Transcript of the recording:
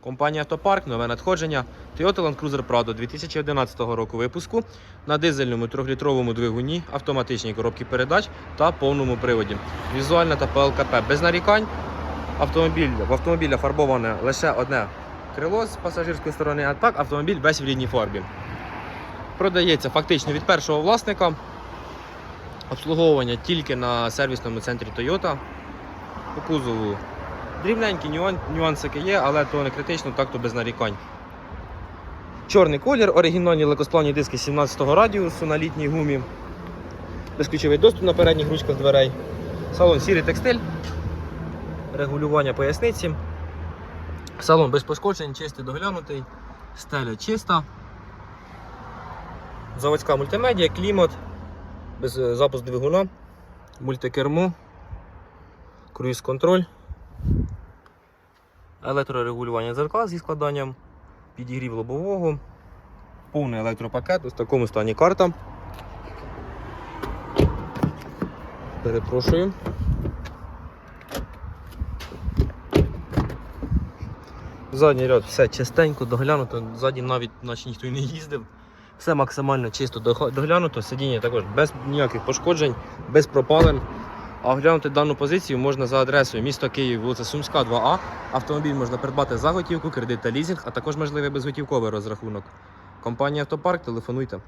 Компанія Автопарк, нове надходження. Toyota Land Cruiser Prado 2011 року випуску на дизельному 3-літровому двигуні, автоматичній коробці передач та повному приводі. Візуальна та ПЛКП без нарікань. Автомобіль, в автомобіля фарбоване лише одне крило з пасажирської сторони, а так автомобіль весь в рідній фарбі. Продається фактично від першого власника. Обслуговування тільки на сервісному центрі Toyota. По кузову дрібненькі нюансики є, але то не критично, так то без нарікань. Чорний колір, оригінальні легкосплавні диски 17-го радіусу на літній гумі. Безключовий доступ на передніх ручках дверей. Салон сірий текстиль. Регулювання поясниці. Салон без пошкоджень, чистий доглянутий. Стеля чиста. Заводська мультимедіа, клімат, без е, запуск двигуна, мультикермо, круїз-контроль, електрорегулювання дзеркал зі складанням, підігрів лобового, повний електропакет, ось в такому стані карта. Перепрошую. Задній ряд все чистенько, доглянуто, ззаді навіть наче ніхто і не їздив. Все максимально чисто доглянуто, сидіння також без ніяких пошкоджень, без пропалень. А оглянути дану позицію можна за адресою місто Київ, вулиця Сумська, 2А. Автомобіль можна придбати за готівку, кредит та лізинг, а також можливий безготівковий розрахунок. Компанія Автопарк, телефонуйте.